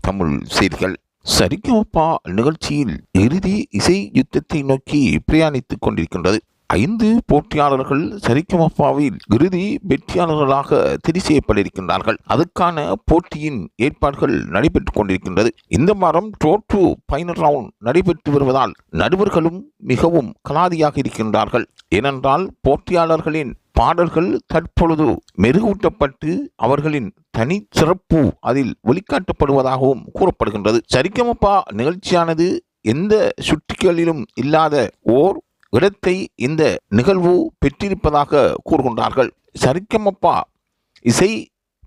தமிழ் செய்திகள் சரிகமப்பா நிகழ்ச்சியில் இறுதி இசை யுத்தத்தை நோக்கி பிரயாணித்துக் கொண்டிருக்கின்றது. ஐந்து போட்டியாளர்கள் சரிகமப்பாவில் இறுதி வெற்றியாளர்களாக தெரிவு செய்யப்பட்டிருக்கின்றார்கள். அதுக்கான போட்டியின் ஏற்பாடுகள் நடைபெற்றுக் கொண்டிருக்கின்றது. இந்த வாரம் டோட்டு பைனல் ரவுண்ட் நடைபெற்று வருவதால் நடுவர்களும் மிகவும் கலாதியாக இருக்கின்றார்கள். ஏனென்றால் போட்டியாளர்களின் பாடல்கள் தற்பொழுது மெருகூட்டப்பட்டு அவர்களின் தனி சிறப்பு அதில் வெளிக்காட்டப்படுவதாகவும் கூறப்படுகின்றது. சரிகமப்பா நிகழ்ச்சியானது எந்த சுட்டிகளிலும் இல்லாத ஓர் இடத்தை இந்த நிகழ்வு பெற்றிருப்பதாக கூறுகின்றார்கள். சரிகமப்பா இசை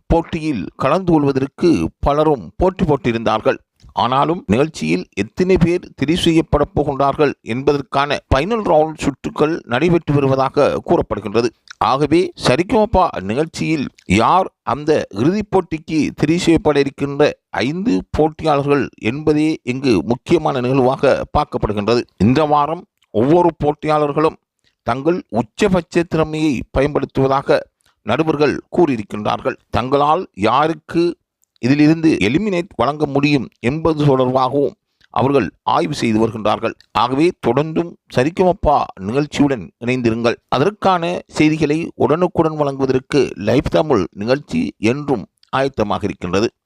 போட்டியில் கலந்து கொள்வதற்கு பலரும் போட்டி போட்டிருந்தார்கள். ஆனாலும் நிகழ்ச்சியில் எத்தனை பேர் தெரிவு செய்யப்படப் போகின்றார்கள் என்பதற்கான பைனல் ரவுண்ட் சுற்றுக்கள் நடைபெற்று வருவதாக கூறப்படுகின்றது. ஆகவே சரிகோபா நிகழ்ச்சியில் யார் அந்த இறுதிப் போட்டிக்கு தெரிவு செய்யப்பட இருக்கின்ற ஐந்து போட்டியாளர்கள் என்பதே இங்கு முக்கியமான நிகழ்வாக பார்க்கப்படுகின்றது. இந்த வாரம் ஒவ்வொரு போட்டியாளர்களும் தங்கள் உச்சபட்ச திறமையை பயன்படுத்துவதாக நடுவர்கள் கூறியிருக்கின்றார்கள். தங்களால் யாருக்கு இதிலிருந்து எலிமினேட் வழங்க முடியும் என்பது தொடர்பாகவும் அவர்கள் ஆய்வு செய்து வருகின்றார்கள். ஆகவே தொடர்ந்தும் சரிக்குமப்பா நிகழ்ச்சியுடன் இணைந்திருங்கள். அதற்கான செய்திகளை உடனுக்குடன் வழங்குவதற்கு லைஃப் தமிழ் நிகழ்ச்சி என்றும் ஆயத்தமாக இருக்கின்றது.